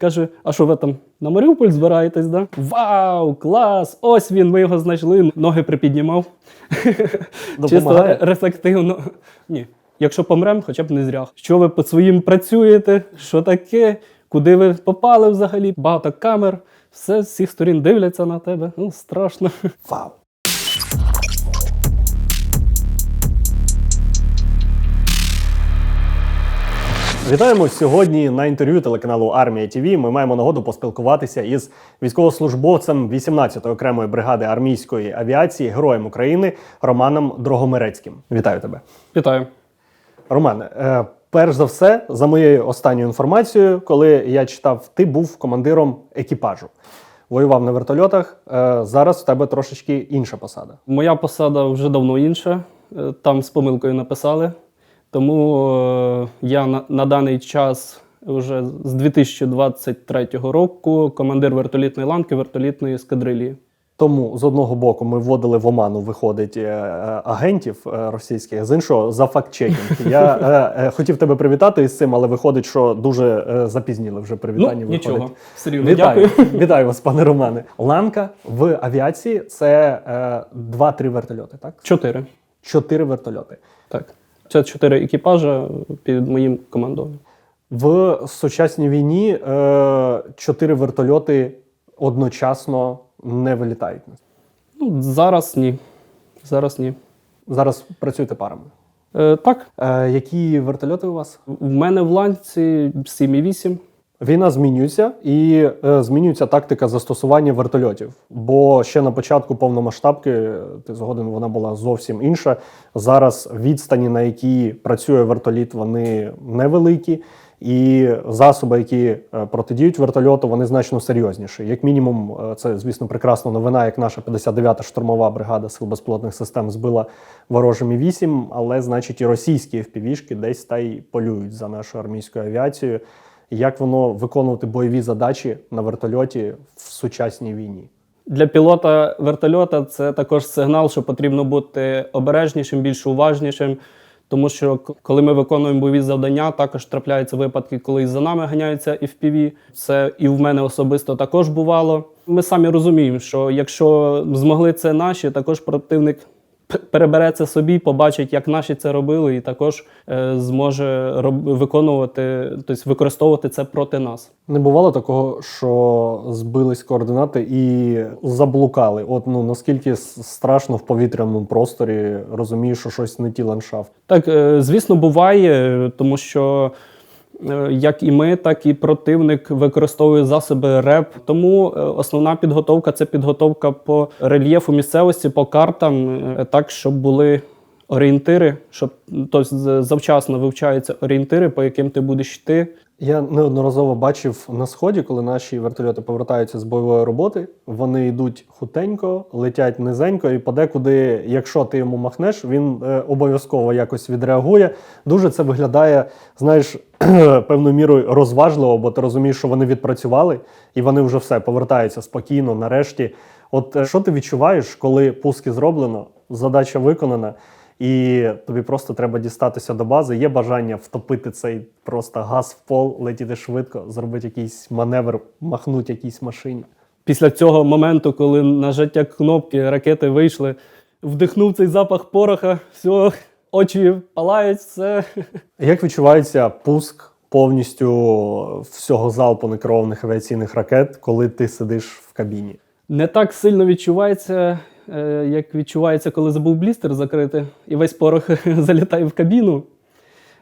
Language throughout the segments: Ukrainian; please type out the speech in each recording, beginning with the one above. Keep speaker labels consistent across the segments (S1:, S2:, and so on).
S1: Каже, а що ви там на Маріуполь збираєтесь? Да? Вау, клас! Ось він, ми його знайшли. Ноги припіднімав. Чисто рефлективно. Ні. Якщо помрем, хоча б не зря. Що ви по своїм працюєте? Що таке? Куди ви попали взагалі? Багато камер, все з всіх сторін дивляться на тебе. Ну, страшно.
S2: Вау. Вітаємо сьогодні на інтерв'ю телеканалу Армія ТВ. Ми маємо нагоду поспілкуватися із військовослужбовцем 18-ї окремої бригади армійської авіації, героєм України Романом Дрогомирецьким. Вітаю тебе.
S1: Вітаю.
S2: Роман, е, перш за все, за моєю останньою інформацією, коли я читав, ти був командиром екіпажу. Воював на вертольотах. Е, зараз в тебе трошечки інша посада.
S1: Моя посада вже давно інша. Е, Там з помилкою написали. Тому е, я на, на даний час вже з 2023 року командир вертолітної ланки вертолітної ескадрилії.
S2: Тому з одного боку ми вводили в оману, виходить е, е, агентів російських, з іншого за факт-чекінг. Я е, е, хотів тебе привітати із цим, але виходить, що дуже е, запізніли вже привітання.
S1: ну, нічого, рівно
S2: Вітаю,
S1: дякую.
S2: вітаю вас, пане Романе. Ланка в авіації це е, 2-3 вертольоти, так?
S1: Чотири.
S2: Чотири вертольоти.
S1: Так. Це чотири екіпажа під моїм командуванням.
S2: В сучасній війні е, чотири вертольоти одночасно не вилітають.
S1: Ну, зараз ні. Зараз ні.
S2: Зараз працюєте парами.
S1: Е, так,
S2: Е, які вертольоти у вас?
S1: У мене в ланці 7,8.
S2: Війна змінюється і е, змінюється тактика застосування вертольотів. Бо ще на початку повномасштабки, е, ти згоден, вона була зовсім інша. Зараз відстані, на які працює вертоліт, вони невеликі, і засоби, які е, протидіють вертольоту, вони значно серйозніші. Як мінімум, е, це, звісно, прекрасна новина, як наша 59-та штурмова бригада сил безпілотних систем збила ворожими 8, але значить і російські впівішки десь та й полюють за нашу армійську авіацію як воно виконувати бойові задачі на вертольоті в сучасній війні.
S1: Для пілота вертольота це також сигнал, що потрібно бути обережнішим, більш уважнішим. Тому що коли ми виконуємо бойові завдання, також трапляються випадки, коли і за нами ганяються FPV. Це і в мене особисто також бувало. Ми самі розуміємо, що якщо змогли це наші, також противник перебере це собі, побачить, як наші це робили, і також е, зможе роб- виконувати, тобто використовувати це проти нас.
S2: Не бувало такого, що збились координати і заблукали. От ну наскільки страшно в повітряному просторі розумієш, що щось не ті ландшафт.
S1: Так, е, звісно, буває, тому що е, як і ми, так і противник використовує засоби РЕП. Тому е, основна підготовка це підготовка по рельєфу місцевості, по картам, е, так, щоб були орієнтири, щоб тобто, завчасно вивчаються орієнтири, по яким ти будеш йти.
S2: Я неодноразово бачив на сході, коли наші вертольоти повертаються з бойової роботи. Вони йдуть хутенько, летять низенько, і подекуди, якщо ти йому махнеш, він е, обов'язково якось відреагує. Дуже це виглядає, знаєш, певною мірою розважливо, бо ти розумієш, що вони відпрацювали, і вони вже все повертаються спокійно, нарешті. От е, що ти відчуваєш, коли пуски зроблено, задача виконана, і тобі просто треба дістатися до бази. Є бажання втопити цей просто газ в пол, летіти швидко, зробити якийсь маневр, махнути якійсь машині.
S1: Після цього моменту, коли нажаття кнопки ракети вийшли, вдихнув цей запах пороха, все, очі палають, все.
S2: Як відчувається пуск повністю всього залпу некерованих авіаційних ракет, коли ти сидиш в кабіні?
S1: Не так сильно відчувається, як відчувається, коли забув блістер закрити, і весь порох залітає в кабіну.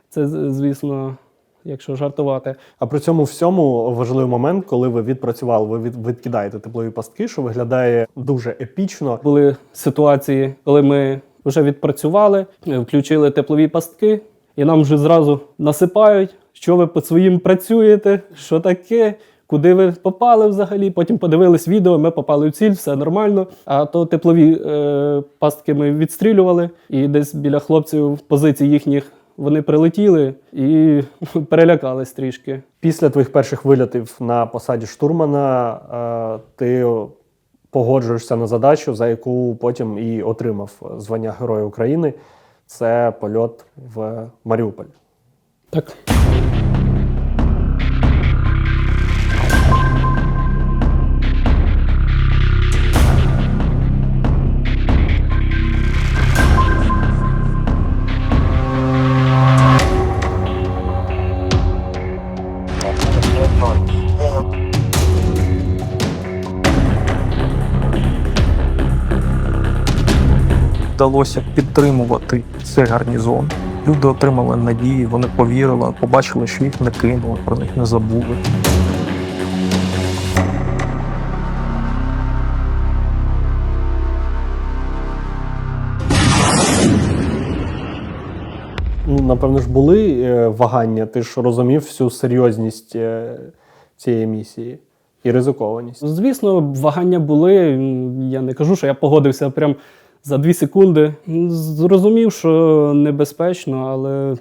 S1: Це, звісно, якщо жартувати.
S2: А при цьому всьому важливий момент, коли ви відпрацювали, ви відкидаєте теплові пастки, що виглядає дуже епічно.
S1: Були ситуації, коли ми вже відпрацювали, е, включили теплові пастки, і нам вже зразу насипають, що ви по своїм працюєте, що таке. Куди ви попали взагалі? Потім подивились відео, ми попали в ціль, все нормально. А то теплові е, пастки ми відстрілювали, і десь біля хлопців позицій їхніх вони прилетіли і перелякались трішки.
S2: Після твоїх перших вильотів на посаді штурмана е, ти погоджуєшся на задачу, за яку потім і отримав звання Героя України. Це польот в Маріуполь.
S1: Так.
S3: Вдалося підтримувати цей гарнізон. Люди отримали надії, вони повірили, побачили, що їх не кинули, про них не забули.
S2: Ну, напевно ж, були е, вагання, ти ж розумів всю серйозність е, цієї місії і ризикованість.
S1: Звісно, вагання були. Я не кажу, що я погодився прям за дві секунди. Зрозумів, що небезпечно, але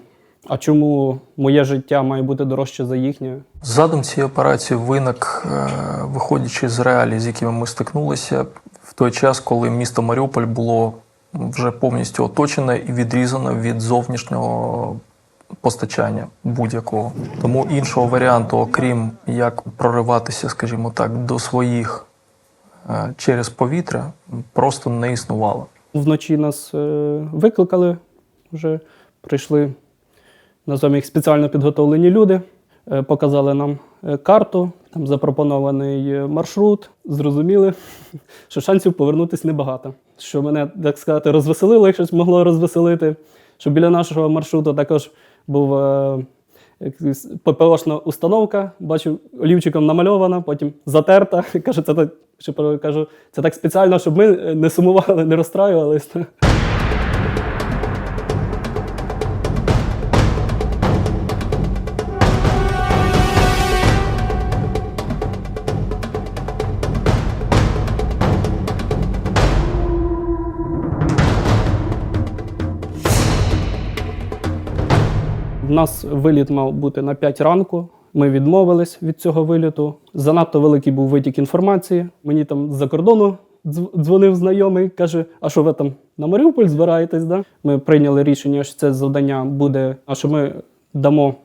S1: а чому моє життя має бути дорожче за їхнє?
S3: Задум цієї операції виник, е, виходячи з реалій, з якими ми стикнулися в той час, коли місто Маріуполь було вже повністю оточене і відрізане від зовнішнього постачання будь-якого. Тому іншого варіанту, окрім як прориватися, скажімо так, до своїх е, через повітря, просто не існувало.
S1: Вночі нас е, викликали, вже прийшли назовемо їх спеціально підготовлені люди, е, показали нам е, карту, там запропонований маршрут. Зрозуміли, що шансів повернутися небагато. Що мене, так сказати, розвеселило, якщо могло розвеселити. Що біля нашого маршруту також був ППОшна установка, бачу, олівчиком намальована, потім затерта. Кажу, це так, що кажу, це так спеціально, щоб ми е, не сумували, не розстраювалися. У нас виліт мав бути на 5 ранку. Ми відмовились від цього виліту. Занадто великий був витік інформації. Мені там з-за кордону дз- дзвонив знайомий, каже: А що ви там на Маріуполь збираєтесь? Да? Ми прийняли рішення, що це завдання буде, а що ми дамо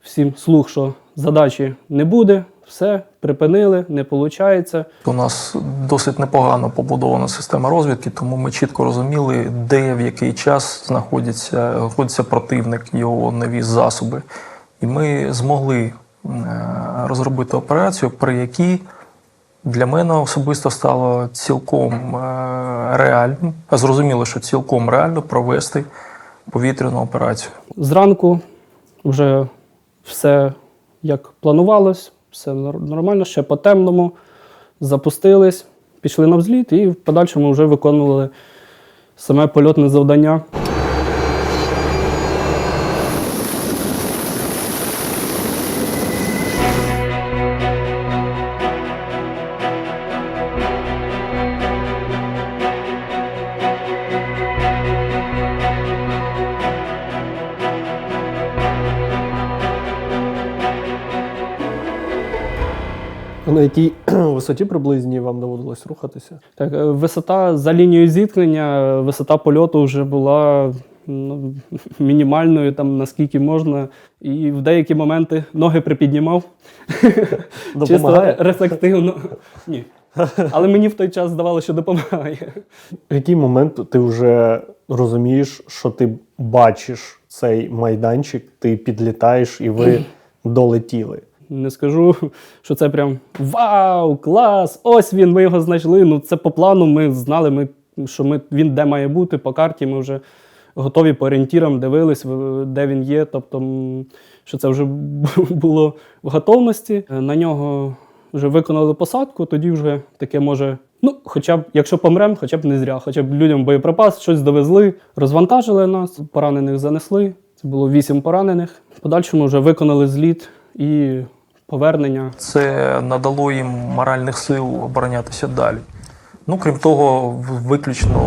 S1: всім слух, що задачі не буде. Все, припинили, не виходить.
S3: У нас досить непогано побудована система розвідки, тому ми чітко розуміли, де в який час знаходиться, знаходиться противник, його нові засоби. І ми змогли е, розробити операцію, при якій для мене особисто стало цілком е, реальним, зрозуміло, що цілком реально провести повітряну операцію.
S1: Зранку вже все як планувалось, все нор- нормально, ще по темному. Запустились, пішли на взліт і в подальшому вже виконували саме польотне завдання.
S2: На якій висоті приблизній вам доводилось рухатися?
S1: Так, е, висота за лінією зіткнення, е, висота польоту вже була ну, мінімальною, там наскільки можна. І в деякі моменти ноги припіднімав. Чисто рефлективно. Ні. Але мені в той час здавалося, що допомагає.
S2: В який момент ти вже розумієш, що ти бачиш цей майданчик, ти підлітаєш і ви долетіли?
S1: Не скажу, що це прям вау, клас! Ось він, ми його знайшли. Ну, це по плану. Ми знали, ми, що ми, він де має бути, по карті. Ми вже готові по орієнтірам, дивились, де він є. Тобто, що це вже було в готовності. Е, На нього вже виконали посадку, тоді вже таке може. Ну, хоча б, якщо помремо, хоча б не зря, хоча б людям боєприпас, щось довезли, розвантажили нас, поранених занесли. Це було вісім поранених. В подальшому вже виконали зліт і повернення.
S3: Це надало їм моральних сил оборонятися далі. Ну, крім того, в- виключно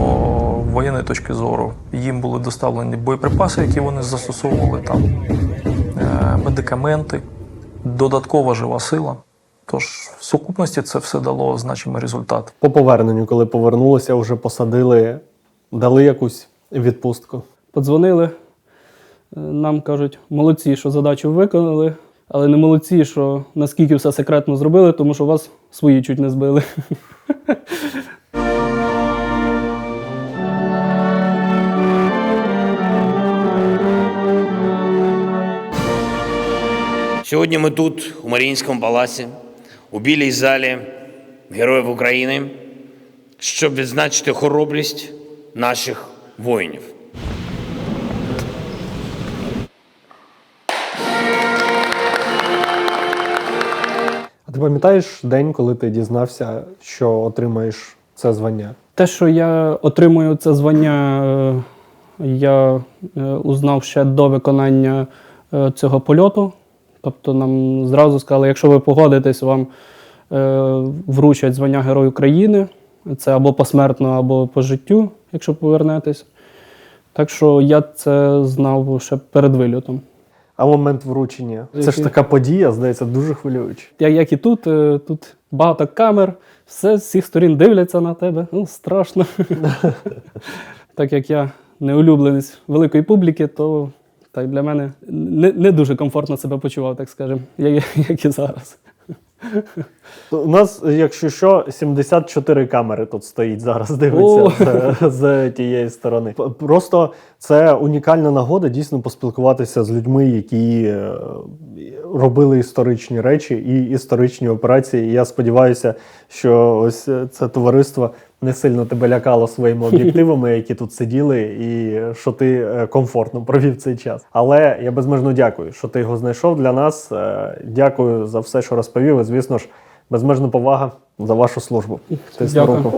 S3: воєнної точки зору їм були доставлені боєприпаси, які вони застосовували там, е, медикаменти, додаткова жива сила. Тож в сукупності це все дало значимий результат.
S2: По поверненню, коли повернулися, вже посадили, дали якусь відпустку.
S1: Подзвонили, е, нам кажуть, молодці, що задачу виконали, але не молодці, що наскільки все секретно зробили, тому що вас свої чуть не збили.
S4: Сьогодні ми тут, у Маріїнському палаці, у білій залі Героїв України, щоб відзначити хоробрість наших воїнів.
S2: Ти пам'ятаєш день, коли ти дізнався, що отримаєш це звання?
S1: Те, що я отримую це звання, е, я е, узнав ще до виконання е, цього польоту. Тобто нам зразу сказали, якщо ви погодитесь, вам вручать звання Герой України. Це або посмертно, або по життю, якщо повернетесь. Так що я це знав ще перед вильотом.
S2: А момент вручення. Це ж така подія, здається, дуже хвилююча.
S1: Я, як і тут, е, тут багато камер, все з всіх сторін дивляться на тебе. Ну, страшно. так як я не улюбленець великої публіки, то так для мене не, не дуже комфортно себе почував, так скажемо, як, як і зараз.
S2: У нас, якщо що, 74 камери тут стоїть зараз, дивиться з, з тієї сторони. Просто це унікальна нагода дійсно поспілкуватися з людьми, які е, робили історичні речі і історичні операції. І я сподіваюся, що ось е, це товариство не сильно тебе лякало своїми об'єктивами, які тут сиділи, і що ти е, комфортно провів цей час. Але я безмежно дякую, що ти його знайшов для нас. Е, Дякую за все, що розповів. І, звісно ж, безмежна повага за вашу службу.
S1: Ти
S2: руку.